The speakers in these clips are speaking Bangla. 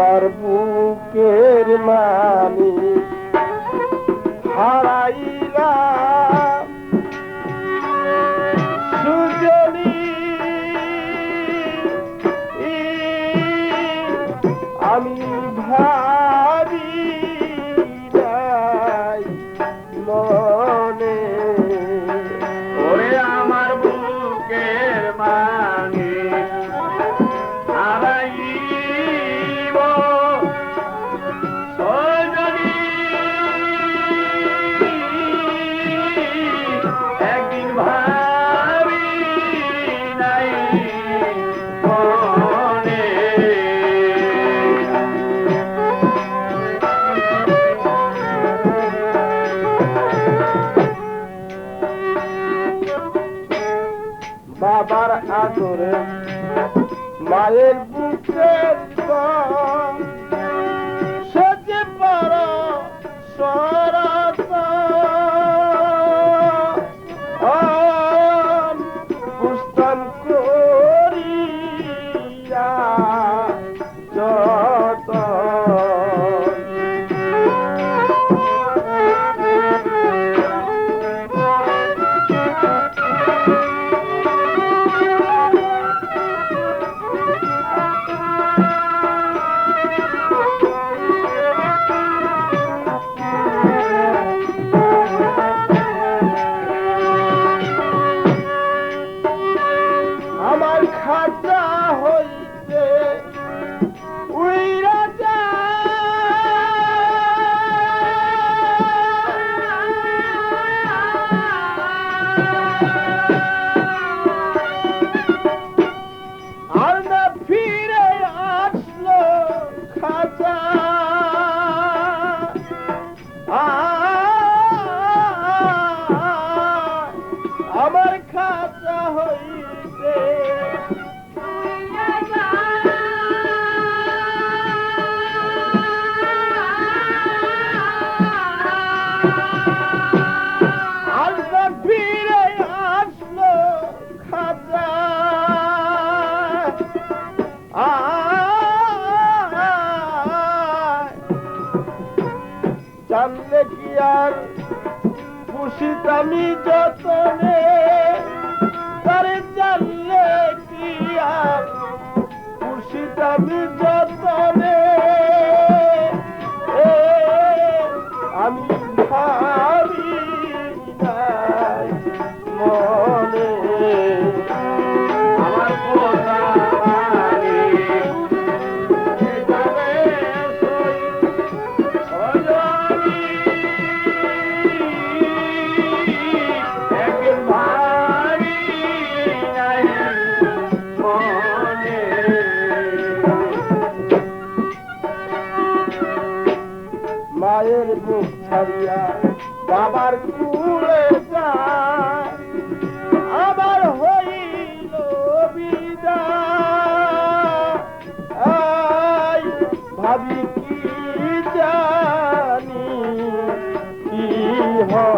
আমার বুকের মানি বাবার আদরে মায়ের বুকের সে যে বড় সরস আমার খাতা হইতে মায়ের মুখ ছাড়িয়া বাবার কুলে আবার হইল বিদায়। ভাবি কি জানি কি হয়?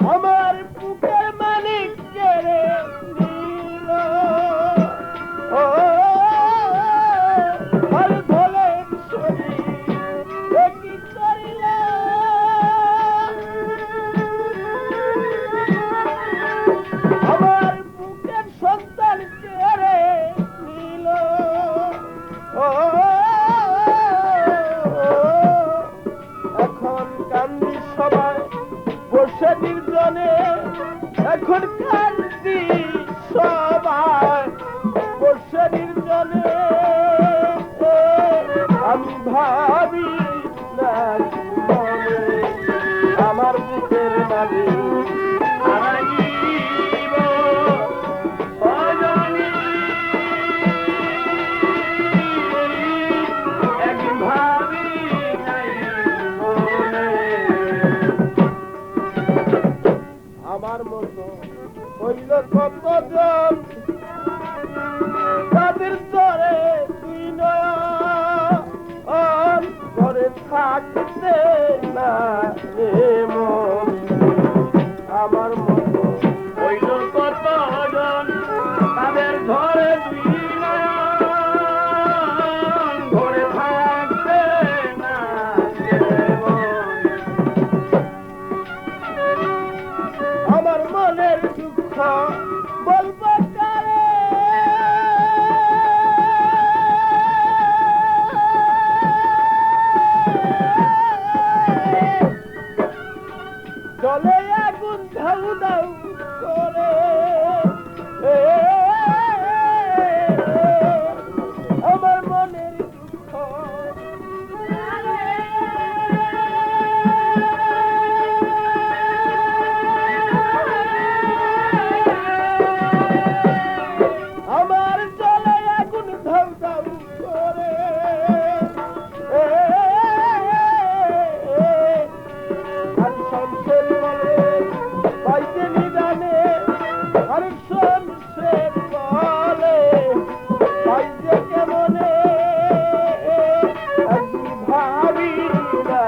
ہم भारी আমার মতো হইল কতজন তাদের ঘরে দুই ঘরে থাকবে না আমার মনের দুঃখ வீசுதா